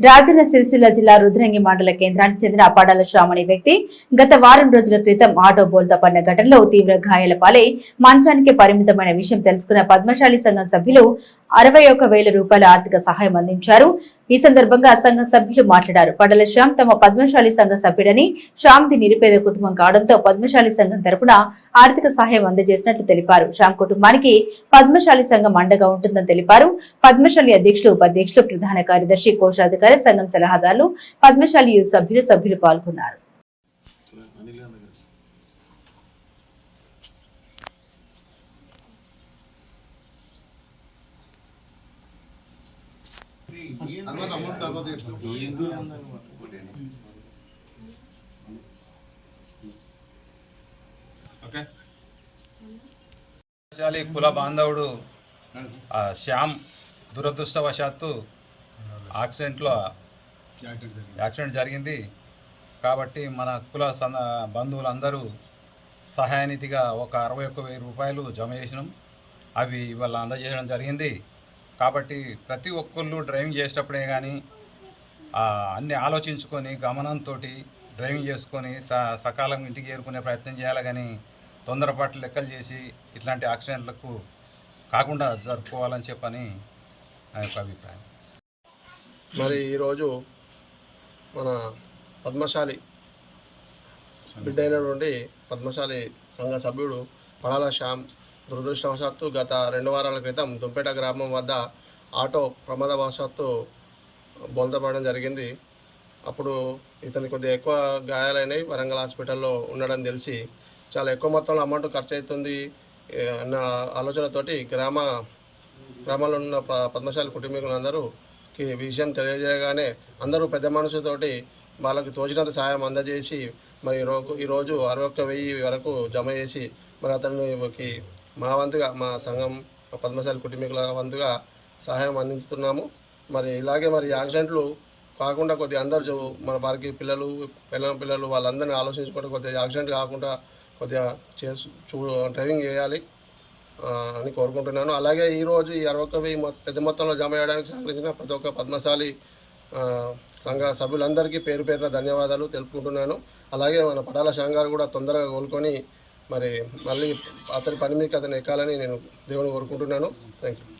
రాజన్న సిరిసిల్ల జిల్లా రుద్రంగి మండల కేంద్రానికి చెందిన అపాడాల శ్యామ్ అనే వ్యక్తి గత వారం రోజుల క్రితం ఆటో బోల్తా పడిన ఘటనలో తీవ్ర గాయాల పాలై మంచానికి పరిమితమైన విషయం తెలుసుకున్న పద్మశాలి సంఘం సభ్యులు అరవై ఒక వేల రూపాయల ఆర్థిక సహాయం అందించారు. ఈ సందర్భంగా సంఘం సభ్యులు మాట్లాడారు. పడల శ్యామ్ తమ పద్మశాలి సంఘ సభ్యుడని శ్యామ్ది నిరుపేద కుటుంబం కావడంతో పద్మశాలి సంఘం తరపున ఆర్థిక సహాయం అందజేసినట్లు తెలిపారు. శ్యామ్ కుటుంబానికి పద్మశాలి సంఘం అండగా ఉంటుందని తెలిపారు. పద్మశాలి అధ్యక్షులు ఉపాధ్యక్షులు ప్రధాన కార్యదర్శి కోశాధికారి సంఘం సలహాదారులు పద్మశాలి యూత్ సభ్యులు సభ్యులు పాల్గొన్నారు. తర్వాత అమౌంట్ తర్వాత ఓకే కుల బాంధవుడు శ్యామ్ దురదృష్టవశాత్తు యాక్సిడెంట్లో జరిగింది. యాక్సిడెంట్ జరిగింది. కాబట్టి మన కుల సంద బంధువులందరూ సహాయనిధిగా ఒక అరవై ఒక్క వెయ్యి రూపాయలు జమ చేసినాం. అవి ఇవాళ అందజేయడం జరిగింది. కాబట్టి ప్రతి ఒక్కళ్ళు డ్రైవింగ్ చేసేటప్పుడే కానీ అన్ని ఆలోచించుకొని గమనంతో డ్రైవింగ్ చేసుకొని స సకాలం ఇంటికి చేరుకునే ప్రయత్నం చేయాలి కానీ తొందరపాటు లెక్కలు చేసి ఇట్లాంటి యాక్సిడెంట్లకు కాకుండా జరుపుకోవాలని చెప్పని నా యొక్క అభిప్రాయం. మరి ఈరోజు మన పద్మశాలి బిడ్డ అయినటువంటి పద్మశాలి సంఘ సభ్యుడు పడాల శ్యామ్ దురదృష్టవశాత్తు గత రెండు వారాల క్రితం దుంపేట గ్రామం వద్ద ఆటో ప్రమాదవశాత్తు బోల్తపడడం జరిగింది. అప్పుడు ఇతని కొద్దిగా ఎక్కువ గాయాలైనవి వరంగల్ హాస్పిటల్లో ఉండడం తెలిసి చాలా ఎక్కువ మొత్తంలో అమౌంట్ ఖర్చు అవుతుంది అన్న ఆలోచనతోటి గ్రామ గ్రామంలో ఉన్న ప- పద్మశాలి కుటుంబీకులందరూకి విషయం తెలియజేయగానే అందరూ పెద్ద మనసుతోటి వాళ్ళకి తోచినంత సాయం అందజేసి మరి రో ఈరోజు అరవై ఒక్క వెయ్యి వరకు జమ చేసి మరి అతనికి మా వంతుగా మా సంఘం పద్మశాలి కుటుంబీకుల వంతుగా సహాయం అందిస్తున్నాము మరి ఇలాగే మరి యాక్సిడెంట్లు కాకుండా కొద్దిగా అందరు మన వారికి పిల్లలు పిల్లల పిల్లలు వాళ్ళందరినీ ఆలోచించుకుంటే కొద్దిగా యాక్సిడెంట్ కాకుండా కొద్దిగా చేసు చూ డ్రైవింగ్ చేయాలి అని కోరుకుంటున్నాను. అలాగే ఈరోజు ఈ అరవై ఒక్క వెయ్యి పెద్ద మొత్తంలో జమ చేయడానికి సహకరించిన ప్రతి ఒక్క పద్మశాలి సంఘ సభ్యులందరికీ పేరు పేరున ధన్యవాదాలు తెలుపుకుంటున్నాను. అలాగే మన పడాల శ్యామ్ కూడా తొందరగా కోలుకొని మరి మళ్ళీ అతని పని మీకు అతను ఎక్కాలని నేను దేవుని కోరుకుంటున్నాను. Thank you